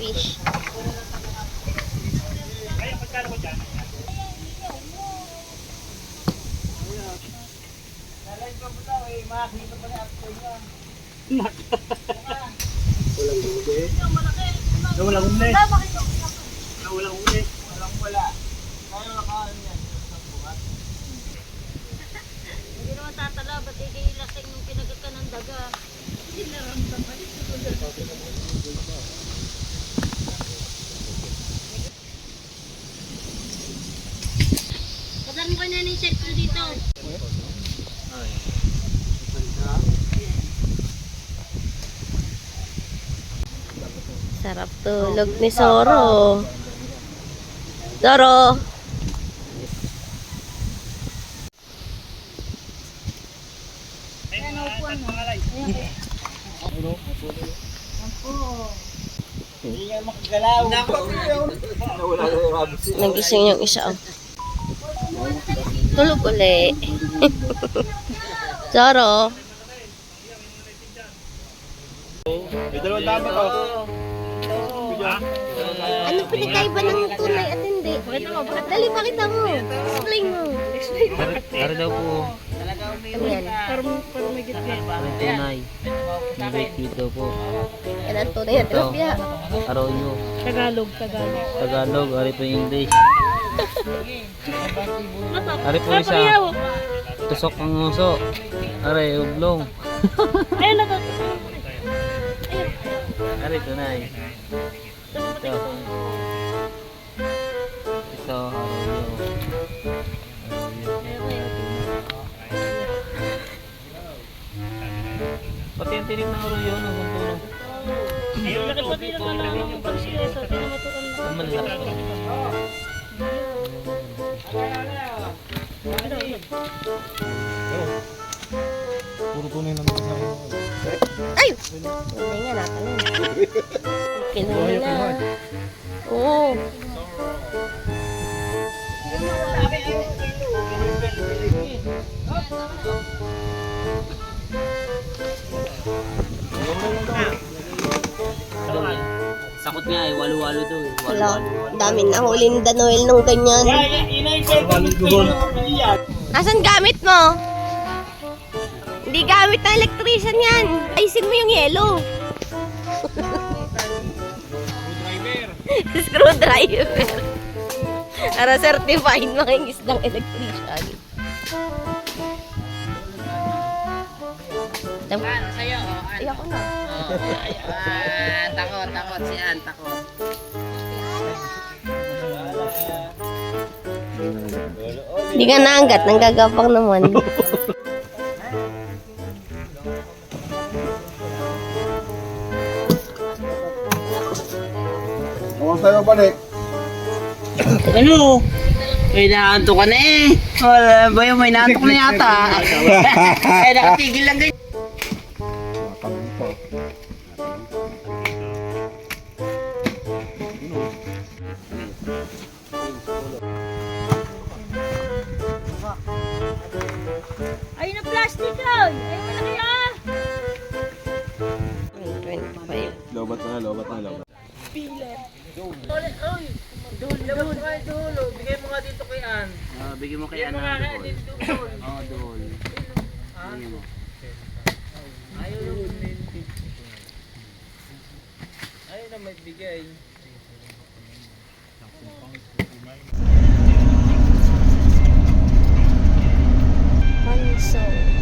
Fish. Walang umli. Walang umli. Walang wala. Kaya nakaano yan. Hindi naman tatala, ba't ikay lasing nung pinagat ka ng daga? Sarap tulog ni Soro. Soro! Nagising yung isa. oh. Tulog uli. Soro! May dalawang dama to. Ano pinagkaiba ng tunay at hindi? Dali, pakita mo. Explain mo. Para daw po, Ano yan? ang tunay. Wait feed daw po. Yan ang tunay na tilapia. Arroyo. Tagalog, Tagalog. Tagalog, ari po yung English. Ari po isa. Tusok ang nguso. Ari, ublong. Ari, tunay. Ito. Ito, arroyo. Pati ang tinig ng arroyo, no, kung tulong. Ang malakas po. Puro tunay naman sa akin. Ay! Hindi nga natanong. Kinuha na. Oo. Sakot nga eh, walo-walo daw eh. Wala. Dami na huli ni Danoel nung ganyan. Asan gamit mo? Hindi gamit ng electrician yan. Ayusin mo yung yelo. Screwdriver. Para certified mga isdang electrician. Tam- Sa'yo, Ayoko na. ah, takot, takot si Ann, takot. Hindi ka naanggat, nanggagapang naman. Kung tayo balik. Ano? May naantok ka na eh. Wala ba yung may naantok na yata? eh, nakatigil lang ganyan. Ayun ang plastic ay! Ayun malaki ah! 25. Lobat na, lobat na, lobat. Saan? Uh, ah, bigyan mo kay ano. Bigyan mo kay doon. Oo, doon. Bigyan mo. Ayaw na po Ayaw na magbigay. Money sold.